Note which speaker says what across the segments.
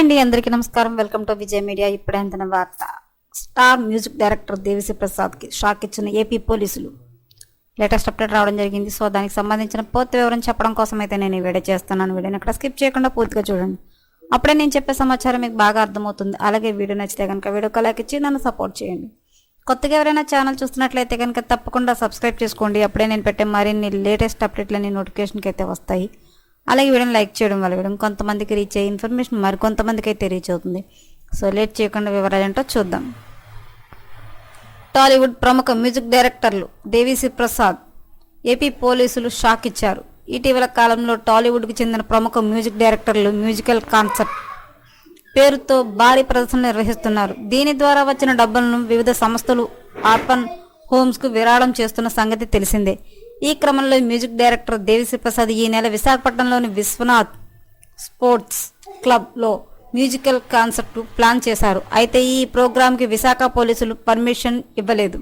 Speaker 1: అండి అందరికీ నమస్కారం. Welcome to Vijay media. ఇప్పుడే అందిన వార్త. స్టార్ మ్యూజిక్ డైరెక్టర్ దేవిశ్రీ ప్రసాద్కి షాక్ ఇచ్చిన ఏపీ పోలీసులు. లేటెస్ట్ అప్డేట్ రావడం జరిగింది. సో దానికి సంబంధించిన పూర్తి వివరం చెప్పడం కోసం అయితే నేను ఈ వీడియో చేస్తున్నాను. వీడియోని అక్కడ స్కిప్ చేయకుండా పూర్తిగా చూడండి. అప్పుడే నేను చెప్పే సమాచారం మీకు బాగా అర్థమవుతుంది. అలాగే వీడియో నచ్చితే కనుక వీడియో లైక్ ఇచ్చి నన్ను సపోర్ట్ చేయండి. కొత్తగా ఎవరైనా ఛానల్ చూస్తున్నట్లయితే కనుక తప్పకుండా సబ్స్క్రైబ్ చేసుకోండి. అప్పుడే నేను పెట్టే మరిన్ని లేటెస్ట్ అప్డేట్లన్నీ నోటిఫికేషన్కి అయితే వస్తాయి. అలాగే వీడియోని లైక్ చేయడం వల్ల వీడియో కొంతమందికి రీచ్ అయ్యే ఇన్ఫర్మేషన్ మరికొంతమందికి అయితే రీచ్ అవుతుంది. సో లేట్ చేయకుండా వివరాలు ఏంటో చూద్దాం. టాలీవుడ్ ప్రముఖ మ్యూజిక్ డైరెక్టర్లు దేవిశ్రీ ప్రసాద్ ఏపీ పోలీసులు షాక్ ఇచ్చారు. ఇటీవల కాలంలో టాలీవుడ్కి చెందిన ప్రముఖ మ్యూజిక్ డైరెక్టర్లు మ్యూజికల్ కాన్సర్ట్ పేరుతో భారీ ప్రదర్శన నిర్వహిస్తున్నారు. దీని ద్వారా వచ్చిన డబ్బులను వివిధ సంస్థలు ఆర్పన్ హోమ్స్కు విరాళం చేస్తున్న సంగతి తెలిసిందే. ఈ క్రమంలో మ్యూజిక్ డైరెక్టర్ దేవిశ్రీ ప్రసాద్ ఈ నెల విశాఖపట్నంలోని విశ్వనాథ్ స్పోర్ట్స్ క్లబ్లో మ్యూజికల్ కాన్సర్ట్ ప్లాన్ చేశారు. అయితే ఈ ప్రోగ్రాంకి విశాఖ పోలీసులు పర్మిషన్ ఇవ్వలేదు.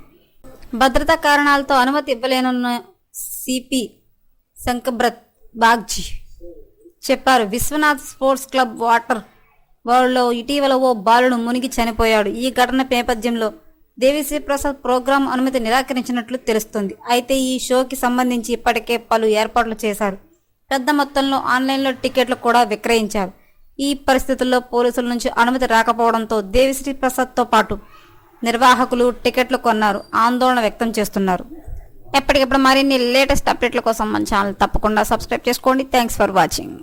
Speaker 1: భద్రతా కారణాలతో అనుమతి ఇవ్వలేనున్న సిపి శంకబ్రత్ బాగ్జీ చెప్పారు. విశ్వనాథ్ స్పోర్ట్స్ క్లబ్ వాటర్ వరల్డ్లో ఇటీవల ఓ బాలుడు మునిగి చనిపోయాడు. ఈ ఘటన నేపథ్యంలో దేవిశ్రీ ప్రసాద్ ప్రోగ్రాం అనుమతి నిరాకరించినట్లు తెలుస్తుంది. అయితే ఈ షోకి సంబంధించి ఇప్పటికే పలు ఏర్పాట్లు చేశారు. పెద్ద మొత్తంలో ఆన్లైన్లో టికెట్లు కూడా విక్రయించారు. ఈ పరిస్థితుల్లో పోలీసుల నుంచి అనుమతి రాకపోవడంతో దేవిశ్రీ ప్రసాద్తో పాటు నిర్వాహకులు టికెట్లు కొన్నారు ఆందోళన వ్యక్తం చేస్తున్నారు. ఎప్పటికప్పుడు మరిన్ని లేటెస్ట్ అప్డేట్ల కోసం మన ఛానల్ తప్పకుండా సబ్స్క్రైబ్ చేసుకోండి. Thanks for watching.